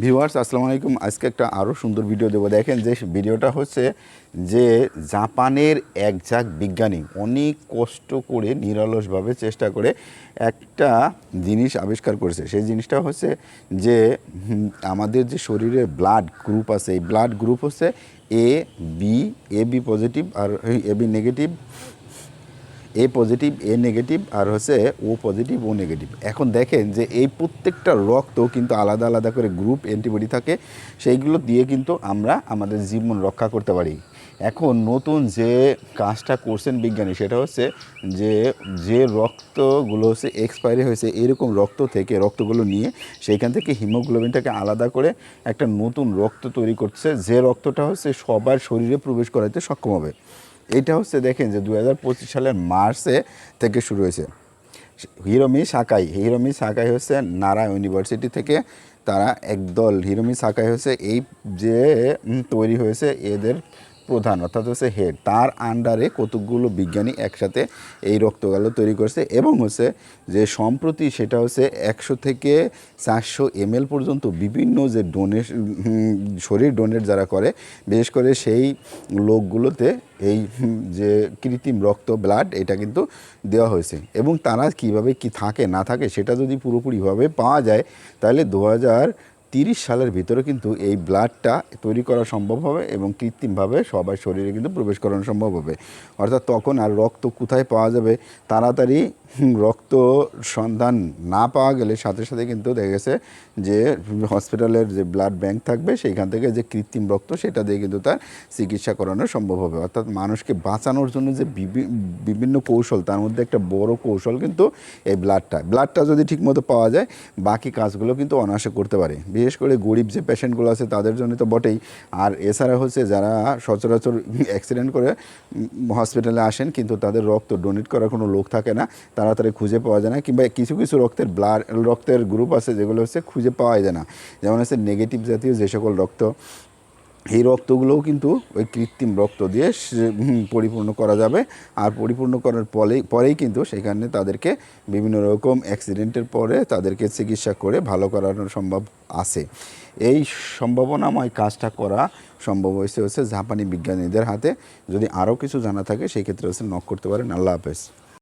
Viewers, আসসালামু আলাইকুম। আজকে একটা আরও সুন্দর ভিডিও দেবো। দেখেন যে ভিডিওটা হচ্ছে যে জাপানের একজাক বিজ্ঞানী অনেক কষ্ট করে, নিরলসভাবে চেষ্টা করে একটা জিনিস আবিষ্কার করেছে। সেই জিনিসটা হচ্ছে যে আমাদের যে শরীরে ব্লাড গ্রুপ আছে, এই ব্লাড গ্রুপ হচ্ছে A B A B positive R A B negative A positive A negative আর হচ্ছে ও পজিটিভ ও নেগেটিভ এখন দেখেন যে এই প্রত্যেকটা রক্ত কিন্তু আলাদা আলাদা করে গ্রুপ অ্যান্টিবডি থাকে, সেইগুলো দিয়ে কিন্তু আমরা আমাদের জীবন রক্ষা করতে পারি। এখন নতুন যে কাজটা করছেন বিজ্ঞানী, সেটা হচ্ছে যে যে রক্তগুলো হচ্ছে এক্সপায়ারি হয়েছে, এরকম রক্ত থেকে, রক্তগুলো নিয়ে সেইখান থেকে হিমোগ্লোবিনটাকে আলাদা করে একটা নতুন রক্ত তৈরি করছে, যে রক্তটা হচ্ছে সবার শরীরে প্রবেশ করাতে সক্ষম হবে। এটা হচ্ছে দেখেন যে দুই হাজার পঁচিশ সালের মার্চে থেকে শুরু হয়েছে। হিরোমি সাকাই হিরোমি সাকাই হচ্ছে নারা ইউনিভার্সিটি থেকে তারা একদল হিরোমি সাকাই হচ্ছে এই যে তৈরি হয়েছে এদের প্রধান, অর্থাৎ হচ্ছে হেড তার আন্ডারে কতকগুলো বিজ্ঞানী একসাথে এই রক্তগালো তৈরি করছে এবং হচ্ছে যে সম্প্রতি সেটা হচ্ছে একশো থেকে চারশো এমএল পর্যন্ত বিভিন্ন যে ডোনেশ শরীর ডোনেট যারা করে, বিশেষ করে সেই লোকগুলোতে এই যে কৃত্রিম রক্ত ব্লাড এটা কিন্তু দেওয়া হয়েছে। এবং তারা কীভাবে কি থাকে না থাকে সেটা যদি পুরোপুরিভাবে পাওয়া যায়, তাহলে দু হাজার সালের ভিতরে কিন্তু এই ব্লাডটা তৈরি করা সম্ভব হবে এবং কৃত্রিমভাবে সবার শরীরে কিন্তু প্রবেশ করানো সম্ভব হবে। অর্থাৎ তখন আর রক্ত কোথায় পাওয়া যাবে? তাড়াতাড়ি রক্ত সন্ধান না পাওয়া গেলে সাথে সাথে কিন্তু দেখা গেছে যে হসপিটালের যে ব্লাড ব্যাংক থাকবে, সেইখান থেকে যে কৃত্রিম রক্ত, সেটা দিয়ে কিন্তু তার চিকিৎসা করানো সম্ভব হবে। অর্থাৎ মানুষকে বাঁচানোর জন্য যে বিভিন্ন কৌশল, তার মধ্যে একটা বড় কৌশল কিন্তু এই ব্লাডটা ব্লাডটা যদি ঠিকমতো পাওয়া যায়, বাকি কাজগুলো কিন্তু অনায়াসে করতে পারে। বিশেষ করে গরিব যে পেশেন্টগুলো আছে তাদের জন্য তো বটেই। আর এছাড়া হচ্ছে যারা সচরাচর অ্যাক্সিডেন্ট করে হসপিটালে আসেন কিন্তু তাদের রক্ত ডোনেট করার কোনো লোক থাকে না তাড়াতাড়ি খুঁজে পাওয়া যায় না কিংবা কিছু কিছু রক্তের ব্লাড রক্তের গ্রুপ আছে যেগুলো হচ্ছে খুঁজে পাওয়া যায় না। যেমন হচ্ছে নেগেটিভ জাতীয় যে সকল রক্ত এই রক্তগুলোও কিন্তু ওই কৃত্রিম রক্ত দিয়ে পরিপূর্ণ করা যাবে। আর পরিপূর্ণ করার পরেই পরেই কিন্তু সেখানে তাদেরকে বিভিন্ন রকম অ্যাক্সিডেন্টের পরে তাদেরকে চিকিৎসা করে ভালো করানো সম্ভব আছে। এই সম্ভাবনাময় কাজটা করা সম্ভব হয়েছে হচ্ছে জাপানি বিজ্ঞানীদের হাতে। যদি আরও কিছু জানা থাকে, সেই ক্ষেত্রে হচ্ছে নক করতে পারেন। আল্লাহ হাফেজ।